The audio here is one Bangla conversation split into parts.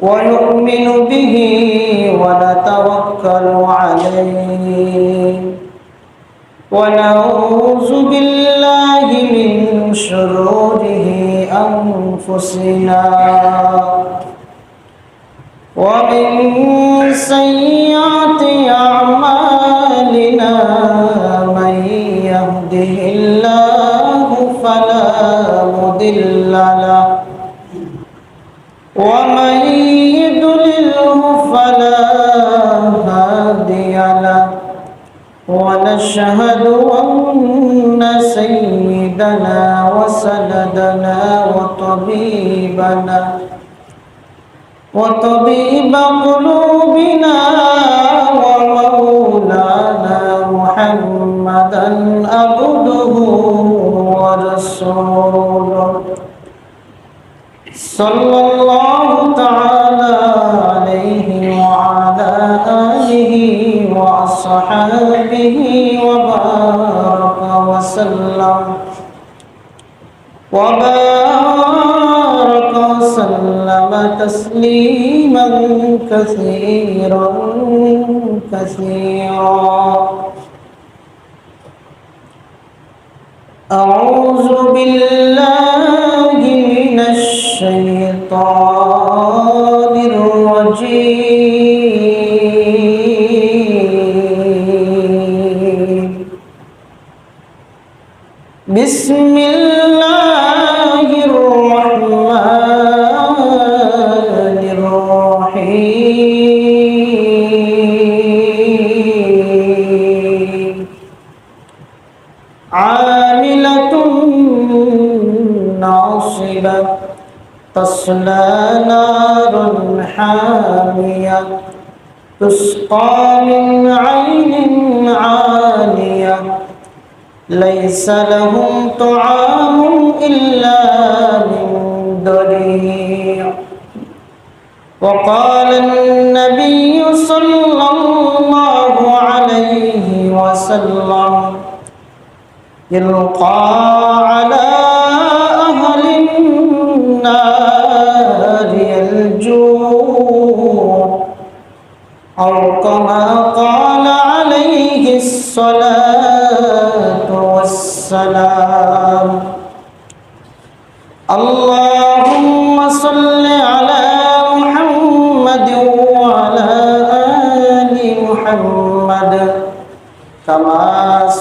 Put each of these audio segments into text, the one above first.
ونؤمن به ونتوكل عليه. ونعوذ بالله من شروره أنفسنا ومن سيئات أعمالنا من يهده الله فلا مضل له ومن ونشهد أن سيدنا وسندنا وطبيبنا وطبيب قلوبنا ومولانا محمدا عبده ورسوله. صلى الله تعالى عليه وعلى آله وأصحابه وبارك وسلم تسليما كثيرا كثيرا. أعوذ بالله من الشيطان تسقى من عين عالية. ليس لهم طعام إلا من ضريع. وقال النبي صلى الله عليه وسلم يلقى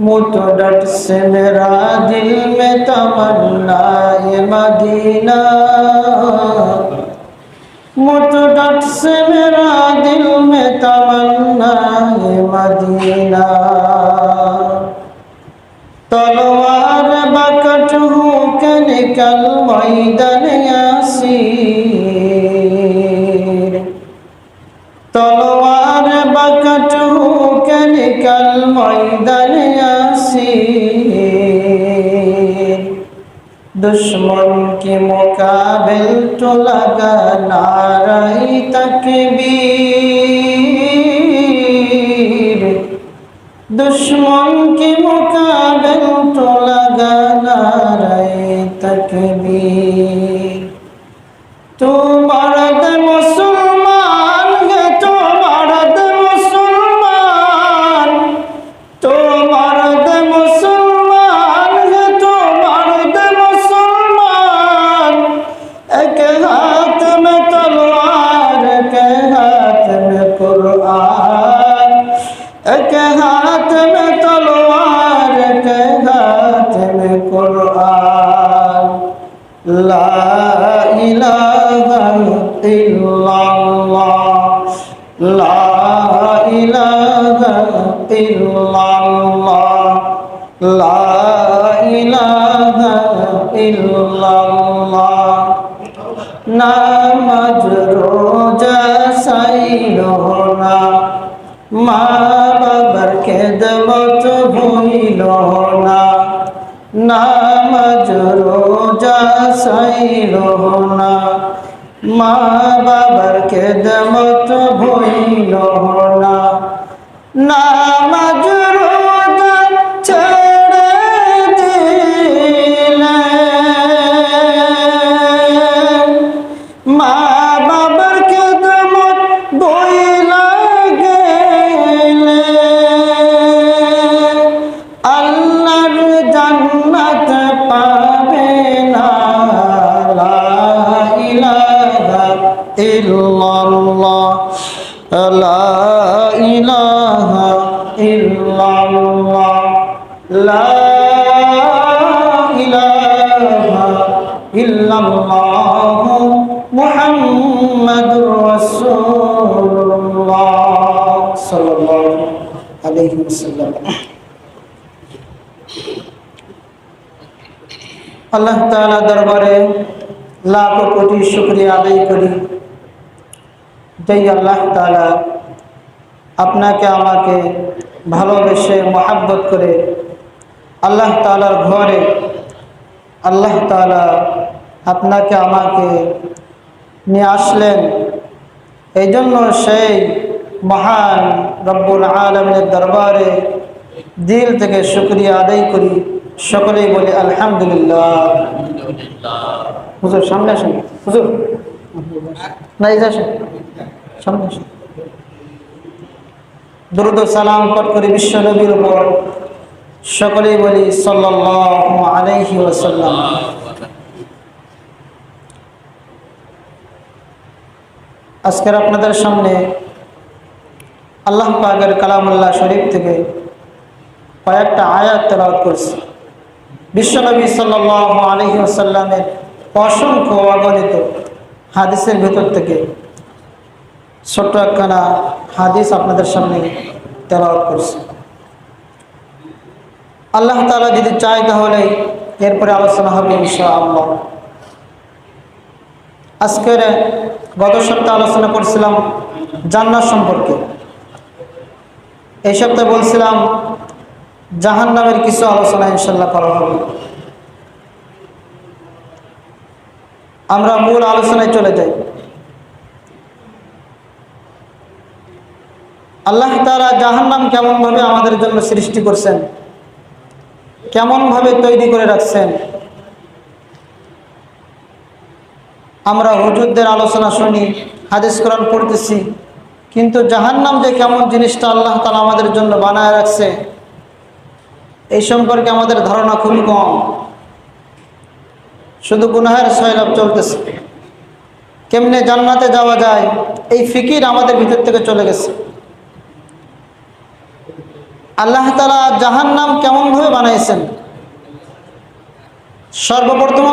मुतडट से मेरा दिल में तमन्ना ये मदीना। मुतडट से मेरा दिल में तमन्ना ये मदीना। তলোয়ার বাকাটু কেনিকাল ময়দানে আসি। দুশ্মন কি মোকাবেল তো লাগা নারাই তকবীর দুশ্মন কি মোকাবেল তো লাগা নারাই তকবীর ইলাহা ইল্লাল্লাহ। লা ইলাহা ইল্লাল্লাহ। লা ইলাহা ইল্লাল্লাহ। নামাজ রোজা সাইলো না। মা রোজা সাইল না। মা বাবার খেদমত ভুইল না। নামাজ রোজা ছেড়ে দিলেন মা বাবার খেদমত বইলা গেলে। আল্লাহর জান্নাত পাবে ইল্লাল্লাহ, লা ইলাহা ইল্লাল্লাহ, লা ইলাহা ইল্লাল্লাহ, মুহাম্মাদুর রাসূলুল্লাহ, সাল্লাল্লাহু আলাইহি ওয়াসাল্লাম। আল্লাহ তাআলা দরবারে লাখ কোটি শুকরিয়া আদায় করি। যেই আল্লাহ তাআলা আপনাকে আমাকে ভালোবেসে মহাব্বত করে আল্লাহ তাআলার ঘরে আল্লাহ তাআলা আপনাকে আমাকে নিয়ে আসলেন। এই জন্য সেই মহান রব্বুল আলমের দরবারে দিল থেকে শুক্রিয়া আদায় করি। সকলেই বলি আলহামদুলিল্লাহ। সামনে আসেন। হুজুর, না, এই আসেন। সামনে দ্রুত সালাম পট করি বিশ্ব নবীর উপর সকলেই বলি, সাল্লাল্লাহু আলাইহি ওয়াসাল্লাম। আজকের আপনাদের সামনে আল্লাহ পাকের কালামুল্লাহ শরীফ থেকে কয়েকটা আয়াত তেলাওয়াত করছি। বিশ্বনবী সাল্লাল্লাহু আলাইহি ওয়াসাল্লামের অসংখ্য অগণিত হাদিসের ভেতর থেকে ছোট্ট একখানা হাদিস আপনাদের সামনে তেলাওয়াত করছি। আল্লাহ তাআলা যদি চায় তাহলে এরপরে আলোচনা হবে ইনশাআল্লাহ। আজকের গত সপ্তাহে আলোচনা করছিলাম জান্নাত সম্পর্কে। এই সপ্তাহে বলছিলাম জাহান নামের কিছু আলোচনা ইনশাল্লাহ করা হবে। আমরা মূল আলোচনায় চলে যাই। আল্লাহ তারা জাহান্নাম কেমনভাবে আমাদের জন্য সৃষ্টি করছেন? কেমনভাবে তৈরি করে রাখছেন? আমরা হুজুরদের আলোচনা শুনি, হাদিস কোরআন পড়তেছি, কিন্তু জাহান্নাম যে কেমন জিনিসটা আল্লাহ তালা আমাদের জন্য বানায় রাখছে, এই সম্পর্কে আমাদের ধারণা খুবই কম। শুধু গুনাহের সয়লাভ চলতেছে। কেমনে জান্নাতে যাওয়া যায়, এই ফিকির আমাদের ভিতর থেকে চলে গেছে। আল্লাহ তালা কেমন ভাবে বানাইছেন? সর্বপ্রথম